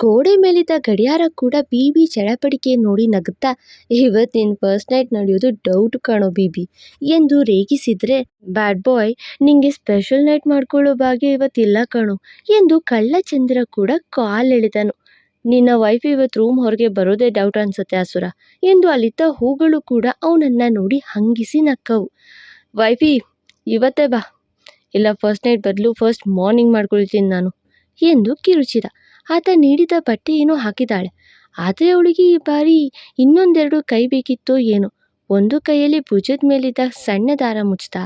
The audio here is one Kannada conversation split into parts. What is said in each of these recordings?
ಗೋಡೆ ಮೇಲಿದ್ದ ಗಡಿಯಾರ ಕೂಡ ಬೀಬಿ ಚಡಪಡಿಕೆ ನೋಡಿ ನಗುತ್ತಾ, ಇವತ್ತಿನ ಫಸ್ಟ್ ನೈಟ್ ನಡೆಯೋದು ಡೌಟ್ ಕಾಣೋ ಬೀಬಿ ಎಂದು ರೇಗಿಸಿದ್ರೆ ಬ್ಯಾಡ್ ಬಾಯ್ ನಿಂಗೆ ಸ್ಪೆಷಲ್ ನೈಟ್ ಮಾಡ್ಕೊಳ್ಳೋ ಭಾಗ್ಯ ಇವತ್ತಿಲ್ಲ ಕಣೋ ಎಂದು ಕಳ್ಳಚಂದ್ರ ಕೂಡ ಕಾಲ್ ಎಳೆದನು. ನಿನ್ನ ವೈಫ್ ಇವತ್ತು ರೂಮ್ ಹೊರಗೆ ಬರೋದೇ ಡೌಟ್ ಅನ್ಸುತ್ತೆ ಅಸುರ ಎಂದು ಅಲ್ಲಿದ್ದ ಹೂಗಳು ಕೂಡ ಅವನನ್ನ ನೋಡಿ ಹಂಗಿಸಿ ನಕ್ಕವು. ವೈಫಿ ಇವತ್ತೇ ಬಾ. ಇಲ್ಲ ಫಸ್ಟ್ ನೈಟ್ ಬದಲು ಫಸ್ಟ್ ಮಾರ್ನಿಂಗ್ ಮಾಡ್ಕೊಳ್ತೀನಿ ನಾನು ಎಂದು ಕಿರುಚಿದ. ಆತ ನೀಡಿದ ಬಟ್ಟೆಯನ್ನು ಹಾಕಿದಾಳೆ ಆದರೆ ಅವಳಿಗೆ ಈ ಬಾರಿ ಇನ್ನೊಂದೆರಡು ಕೈ ಬೇಕಿತ್ತೋ ಏನೋ. ಒಂದು ಕೈಯಲ್ಲಿ ಭುಜದ ಮೇಲಿದ್ದ ಸಣ್ಣ ದಾರ ಮುಚ್ಚಿದ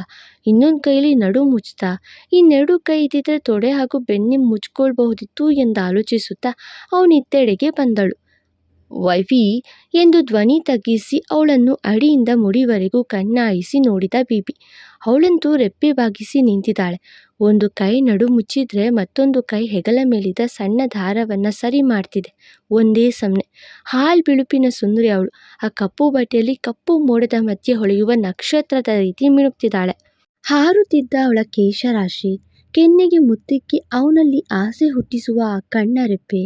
ಇನ್ನೊಂದು ಕೈಯಲ್ಲಿ ನಡು ಮುಚ್ಚಿದ ಇನ್ನೆರಡು ಕೈ ಇದ್ದಿದ್ರೆ ತೊಡೆ ಹಾಗೂ ಬೆನ್ನಿ ಮುಚ್ಕೊಳ್ಬಹುದಿತ್ತು ಎಂದು ಆಲೋಚಿಸುತ್ತಾ ಅವನಿತ್ತೆಡೆಗೆ ಬಂದಳು. ವೈಫಿ ಎಂದು ಧ್ವನಿ ತಗ್ಗಿಸಿ ಅವಳನ್ನು ಅಡಿಯಿಂದ ಮುಡಿವರೆಗೂ ಕಣ್ಣಾಯಿಸಿ ನೋಡಿದ ಬಿಬಿ. ಅವಳಂತೂ ರೆಪ್ಪೆ ಬಾಗಿಸಿ ನಿಂತಿದ್ದಾಳೆ. ಒಂದು ಕೈ ನಡು ಮುಚ್ಚಿದ್ರೆ ಮತ್ತೊಂದು ಕೈ ಹೆಗಲ ಮೇಲಿದ ಸಣ್ಣ ದಾರವನ್ನು ಸರಿ ಮಾಡ್ತಿದೆ. ಒಂದೇ ಸಮನೆ. ಹಾಲ್ ಬಿಳುಪಿನ ಸುಂದರಿ ಅವಳು. ಆ ಕಪ್ಪು ಬಟ್ಟೆಯಲ್ಲಿ ಕಪ್ಪು ಮೋಡದ ಮಧ್ಯೆ ಹೊಳೆಯುವ ನಕ್ಷತ್ರದ ರೀತಿ ಮಿಣುಕ್ತಿದ್ದಾಳೆ ಹಾರುತ್ತಿದ್ದ ಅವಳ ಕೇಶರಾಶಿ. ಕೆನ್ನೆಗೆ ಮುತ್ತಿಕ್ಕಿ ಅವನಲ್ಲಿ ಆಸೆ ಹುಟ್ಟಿಸುವ ಆ ಕಣ್ಣ ರೆಪ್ಪೆ.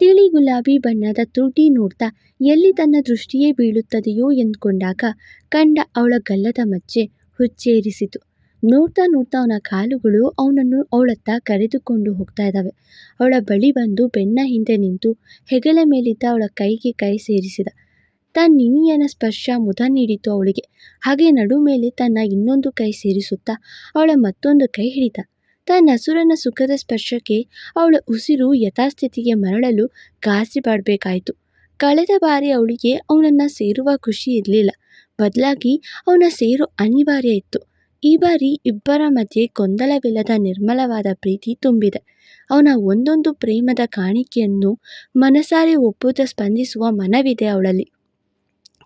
ತಿಳಿ ಗುಲಾಬಿ ಬಣ್ಣದ ತುಟಿ ನೋಡ್ತಾ ಎಲ್ಲಿ ತನ್ನ ದೃಷ್ಟಿಯೇ ಬೀಳುತ್ತದೆಯೋ ಎಂದುಕೊಂಡಾಗ ಕಂಡ ಅವಳ ಗಲ್ಲದ ಮಜ್ಜೆ ಹುಚ್ಚೇರಿಸಿತು. ನೋಡ್ತಾ ನೋಡ್ತಾ ಅವನ ಕಾಲುಗಳು ಅವನನ್ನು ಅವಳತ್ತ ಕರೆದುಕೊಂಡು ಹೋಗ್ತಾ ಇದ್ದಾವೆ. ಅವಳ ಬಳಿ ಬಂದು ಬೆನ್ನ ಹಿಂದೆ ನಿಂತು ಹೆಗಲ ಮೇಲಿದ್ದ ಅವಳ ಕೈಗೆ ಕೈ ಸೇರಿಸಿದ. ತನ್ನ ನಿನಿಯನ ಸ್ಪರ್ಶ ಮುದ ನೀಡಿತು ಅವಳಿಗೆ. ಹಾಗೆ ನಡು ಮೇಲೆ ತನ್ನ ಇನ್ನೊಂದು ಕೈ ಸೇರಿಸುತ್ತಾ ಅವಳ ಮತ್ತೊಂದು ಕೈ ಹಿಡಿದ. ತನ್ನ ಹಸುರನ ಸುಖದ ಸ್ಪರ್ಶಕ್ಕೆ ಅವಳ ಉಸಿರು ಯಥಾಸ್ಥಿತಿಗೆ ಮರಳಲು ಗಾಸಿ ಬಾಡಬೇಕಾಯಿತು ಕಳೆದ ಬಾರಿ ಅವಳಿಗೆ ಅವನನ್ನು ಸೇರುವ ಖುಷಿ ಇರಲಿಲ್ಲ. ಬದಲಾಗಿ ಅವನ ಸೇರು ಅನಿವಾರ್ಯ ಇತ್ತು. ಈ ಬಾರಿ ಇಬ್ಬರ ಮಧ್ಯೆ ಗೊಂದಲವಿಲ್ಲದ ನಿರ್ಮಲವಾದ ಪ್ರೀತಿ ತುಂಬಿದೆ. ಅವನ ಒಂದೊಂದು ಪ್ರೇಮದ ಕಾಣಿಕೆಯನ್ನು ಮನಸಾರೆ ಒಪ್ಪುತ್ತಾ ಸ್ಪಂದಿಸುವ ಮನವಿದೆ ಅವಳಲ್ಲಿ.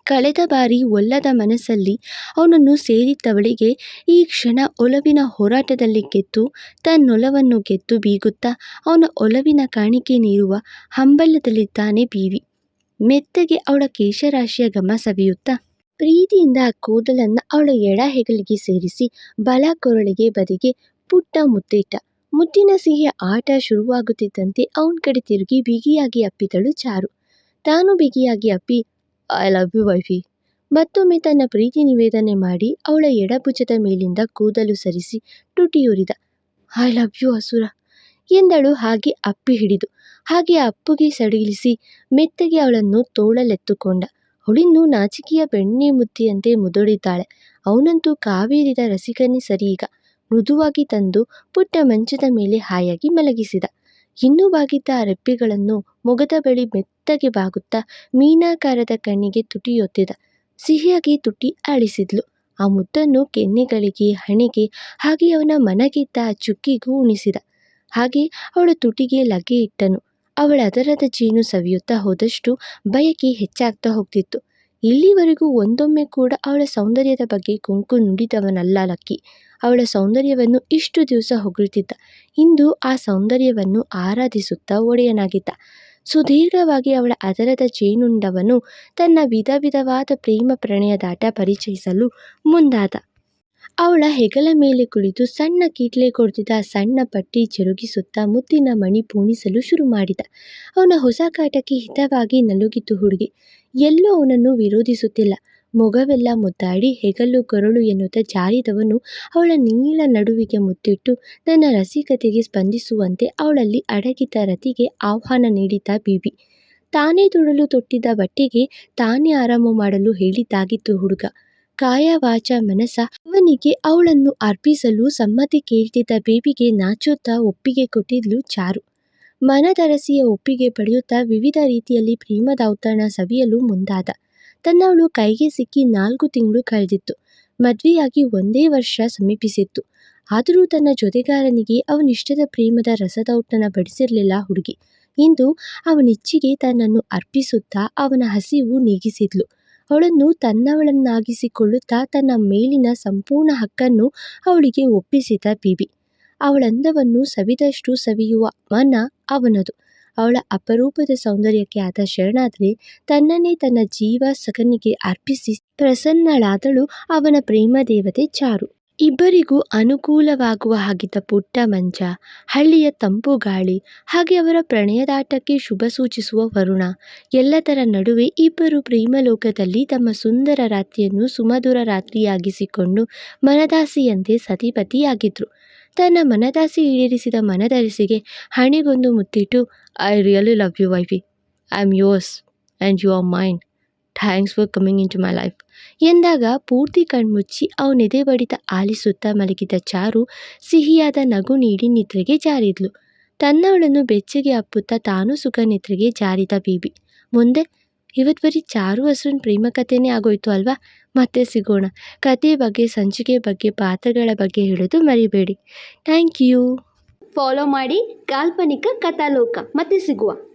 ಕಳೆದ ಬಾರಿ ಒಲ್ಲದ ಮನಸ್ಸಲ್ಲಿ ಅವನನ್ನು ಸೇರಿದ್ದವಳಿಗೆ ಈ ಕ್ಷಣ ಒಲವಿನ ಹೋರಾಟದಲ್ಲಿ ಗೆದ್ದು ತನ್ನೊಲವನ್ನು ಗೆದ್ದು ಬೀಗುತ್ತಾ ಅವನ ಒಲವಿನ ಕಾಣಿಕೆ ನೀಡುವ ಹಂಬಲದಲ್ಲಿದ್ದಾನೆ ಬೀವಿ. ಮೆತ್ತಗೆ ಅವಳ ಕೇಶರಾಶಿಯ ಗಮ ಸವಿಯುತ್ತಾ ಪ್ರೀತಿಯಿಂದ ಕೂದಲನ್ನು ಅವಳ ಎಡ ಹೆಗಲಿಗೆ ಸೇರಿಸಿ ಬಲ ಕೊರಳಿಗೆ ಬದಿಗೆ ಪುಟ್ಟ ಮುತ್ತಿಟ್ಟ ಮುತ್ತಿನ ಸಿಹಿಯ ಆಟ ಶುರುವಾಗುತ್ತಿದ್ದಂತೆ ಅವನ ಕಡೆ ತಿರುಗಿ ಬಿಗಿಯಾಗಿ ಅಪ್ಪಿದಳು ಚಾರು. ತಾನು ಬಿಗಿಯಾಗಿ ಅಪ್ಪಿ ಐ ಲವ್ ಯು ವೈಫಿ ಮತ್ತೊಮ್ಮೆ ತನ್ನ ಪ್ರೀತಿ ನಿವೇದನೆ ಮಾಡಿ ಅವಳ ಎಡಭುಜದ ಮೇಲಿಂದ ಕೂದಲು ಸರಿಸಿ ಟುಟಿಯೂರಿದ ಐ ಲವ್ ಯು ಅಸುರ ಎಂದಳು. ಹಾಗೆ ಅಪ್ಪಿ ಹಿಡಿದು, ಹಾಗೆ ಅಪ್ಪುಗೆ ಸಡಿಲಿಸಿ ಮೆತ್ತಗೆ ಅವಳನ್ನು ತೋಳಲೆತ್ತುಕೊಂಡ. ಅವಳಿನ್ನೂ ನಾಚಿಕೆಯ ಬೆಣ್ಣೆ ಮುದ್ದಿಯಂತೆ ಮುದುಡಿದ್ದಾಳೆ. ಅವನಂತೂ ಕಾವೇರಿದ ರಸಿಕನೇ ಸರಿ. ಈಗ ಮೃದುವಾಗಿ ತಂದು ಪುಟ್ಟ ಮಂಚದ ಮೇಲೆ ಹಾಯಾಗಿ ಮಲಗಿಸಿದ. ಇನ್ನೂ ಬಾಗಿದ್ದ ರೆಪ್ಪೆಗಳನ್ನು ಮೊಗದ ಬಳಿ ಮೆತ್ತಗೆ ಬಾಗುತ್ತಾ ಮೀನಾಕಾರದ ಕಣ್ಣಿಗೆ ತುಟಿಯೊತ್ತಿದ ಸಿಹಿಯಾಗಿ ತುಟಿ ಆಳಿಸಿದ್ಲು. ಆ ಮುದ್ದನ್ನು ಕೆನ್ನೆಗಳಿಗೆ, ಹಣೆಗೆ, ಹಾಗೆ ಅವನ ಮನಗಿದ್ದ ಆ ಚುಕ್ಕಿಗೂ ಉಣಿಸಿದ. ಹಾಗೆ ಅವಳ ತುಟಿಗೆ ಲಗೆ ಇಟ್ಟನು. ಅವಳ ಅದರದ ಜೇನು ಸವಿಯುತ್ತಾ ಹೋದಷ್ಟು ಬಯಕೆ ಹೆಚ್ಚಾಗ್ತಾ ಹೋಗ್ತಿತ್ತು. ಇಲ್ಲಿವರೆಗೂ ಒಂದೊಮ್ಮೆ ಕೂಡ ಅವಳ ಸೌಂದರ್ಯದ ಬಗ್ಗೆ ಕುಂಕು ನುಡಿದವನಲ್ಲ ಲಕ್ಕಿ. ಅವಳ ಸೌಂದರ್ಯವನ್ನು ಇಷ್ಟು ದಿವಸ ಹೊಗಳ್ತಿದ್ದ. ಇಂದು ಆ ಸೌಂದರ್ಯವನ್ನು ಆರಾಧಿಸುತ್ತಾ ಒಡೆಯನಾಗಿದ್ದ. ಸುದೀರ್ಘವಾಗಿ ಅವಳ ಅದರದ ಜೇನುಂಡವನ್ನು ತನ್ನ ವಿಧ ವಿಧವಾದ ಪ್ರೇಮ ಪ್ರಣಯದಾಟ ಪರಿಚಯಿಸಲು ಮುಂದಾದ. ಅವಳ ಹೆಗಲ ಮೇಲೆ ಕುಳಿತು ಸಣ್ಣ ಕೀಟ್ಲೆ ಕೊಡ್ತಿದ್ದ ಸಣ್ಣ ಪಟ್ಟಿ ಜರುಗಿಸುತ್ತಾ ಮುತ್ತಿನ ಮಣಿ ಪೂಣಿಸಲು ಶುರು ಮಾಡಿದ. ಅವನ ಹೊಸ ಕಾಟಕ್ಕೆ ಹಿತವಾಗಿ ನಲುಗಿತು ಹುಡುಗಿ. ಎಲ್ಲೂ ಅವನನ್ನು ವಿರೋಧಿಸುತ್ತಿಲ್ಲ. ಮೊಗವೆಲ್ಲ ಮುದ್ದಾಡಿ ಹೆಗಲು ಕೊರಳು ಎನ್ನುತ್ತಾ ಜಾರಿದವನು ಅವಳ ನೀಳ ನಡುವಿಗೆ ಮುತ್ತಿಟ್ಟು ನನ್ನ ರಸಿಕತೆಗೆ ಸ್ಪಂದಿಸುವಂತೆ ಅವಳಲ್ಲಿ ಅಡಗಿದ್ದ ರತಿಗೆ ಆಹ್ವಾನ ನೀಡಿದ್ದ ಬೀಬಿ. ತಾನೇ ತೊಡಲು ತೊಟ್ಟಿದ್ದ ಬಟ್ಟೆಗೆ ತಾನೇ ಆರಾಮ ಮಾಡಲು ಹೇಳಿದ್ದಾಗಿತ್ತು ಹುಡುಗ. ಕಾಯ ವಾಚ ಮನಸ ಅವನಿಗೆ ಅವಳನ್ನು ಅರ್ಪಿಸಲು ಸಮ್ಮತಿ ಕೇಳ್ತಿದ್ದ ಬೇಬಿಗೆ ನಾಚುತ್ತಾ ಒಪ್ಪಿಗೆ ಕೊಟ್ಟಿದ್ಲು ಚಾರು. ಮನದರಸಿಯ ಒಪ್ಪಿಗೆ ಪಡೆಯುತ್ತಾ ವಿವಿಧ ರೀತಿಯಲ್ಲಿ ಪ್ರೇಮದ ಔತಣ ಸವಿಯಲು ಮುಂದಾದ. ತನ್ನವಳು ಕೈಗೆ ಸಿಕ್ಕಿ ನಾಲ್ಕು ತಿಂಗಳು ಕಳೆದಿತ್ತು. ಮದುವೆಯಾಗಿ ಒಂದೇ ವರ್ಷ ಸಮೀಪಿಸಿತ್ತು. ಆದರೂ ತನ್ನ ಜೊತೆಗಾರನಿಗೆ ಅವನಿಷ್ಟದ ಪ್ರೇಮದ ರಸದೌತಣ ಬಡಿಸಿರಲಿಲ್ಲ ಹುಡುಗಿ. ಇಂದು ಅವನಿಚ್ಚಿಗೆ ತನ್ನನ್ನು ಅರ್ಪಿಸುತ್ತಾ ಅವನ ಹಸಿವು ನೀಗಿಸಿದ್ಲು. ಅವಳನ್ನು ತನ್ನವಳನ್ನಾಗಿಸಿಕೊಳ್ಳುತ್ತಾ ತನ್ನ ಮೇಲಿನ ಸಂಪೂರ್ಣ ಹಕ್ಕನ್ನು ಅವಳಿಗೆ ಒಪ್ಪಿಸಿದ ಬಿಬಿ. ಅವಳಂದವನ್ನು ಸವಿದಷ್ಟು ಸವಿಯುವ ಮನ ಅವನದು. ಅವಳ ಅಪರೂಪದ ಸೌಂದರ್ಯಕ್ಕೆ ಆತ ಶರಣಾದರೆ ತನ್ನನ್ನೇ ತನ್ನ ಜೀವ ಸಖನಿಗೆ ಅರ್ಪಿಸಿ ಪ್ರಸನ್ನಳಾದಳು ಅವನ ಪ್ರೇಮ ದೇವತೆ ಚಾರು. ಇಬ್ಬರಿಗೂ ಅನುಕೂಲವಾಗುವ ಹಾಗಿದ್ದ ಪುಟ್ಟ ಮಂಚ ಹಳ್ಳಿಯ ತಂಪು ಗಾಳಿ, ಹಾಗೆ ಅವರ ಪ್ರಣಯದಾಟಕ್ಕೆ ಶುಭ ಸೂಚಿಸುವ ವರುಣ, ಎಲ್ಲದರ ನಡುವೆ ಇಬ್ಬರು ಪ್ರೇಮಲೋಕದಲ್ಲಿ ತಮ್ಮ ಸುಂದರ ರಾತ್ರಿಯನ್ನು ಸುಮಧುರ ರಾತ್ರಿಯಾಗಿಸಿಕೊಂಡು ಮನದಾಸಿಯಂತೆ ಸತಿಪತಿಯಾಗಿದ್ರು. ತನ್ನ ಮನದಾಸೆ ಈಡೇರಿಸಿದ ಮನದರಸಿಗೆ ಹಣೆಗೊಂದು ಮುತ್ತಿಟ್ಟು I really love you wifey I am yours and you are mind thanks for coming into my life ಎಂದಾಗ ಪೂರ್ತಿ ಕಣ್ಮುಚ್ಚಿ ಅವನೆದೆ ಬಡಿತ ಆಲಿಸುತ್ತಾ ಮಲಗಿದ ಚಾರು ಸಿಹಿಯಾದ ನಗು ನೀಡಿ ನಿದ್ರೆಗೆ ಜಾರಿದ್ಲು. ತನ್ನವಳನ್ನು ಬೆಚ್ಚಗೆ ಅಪ್ಪುತ್ತಾ ತಾನು ಸುಖ ನಿದ್ರೆಗೆ ಜಾರಿದ ಬೀಬಿ. ಮುಂದೆ ಇವತ್ತು ಬರೀ ಚಾರು ಹಸುವಿನ ಪ್ರೇಮ ಕಥೆನೇ ಆಗೋಯ್ತು ಅಲ್ವಾ? ಮತ್ತೆ ಸಿಗೋಣ. ಕತೆ ಬಗ್ಗೆ, ಸಂಚಿಕೆ ಬಗ್ಗೆ, ಪಾತ್ರಗಳ ಬಗ್ಗೆ ಹೇಳೋದು ಮರಿಬೇಡಿ. ಥ್ಯಾಂಕ್ ಯು ಫಾಲೋ ಮಾಡಿ ಕಾಲ್ಪನಿಕ ಕಥಾಲೋಕ. ಮತ್ತೆ ಸಿಗುವ.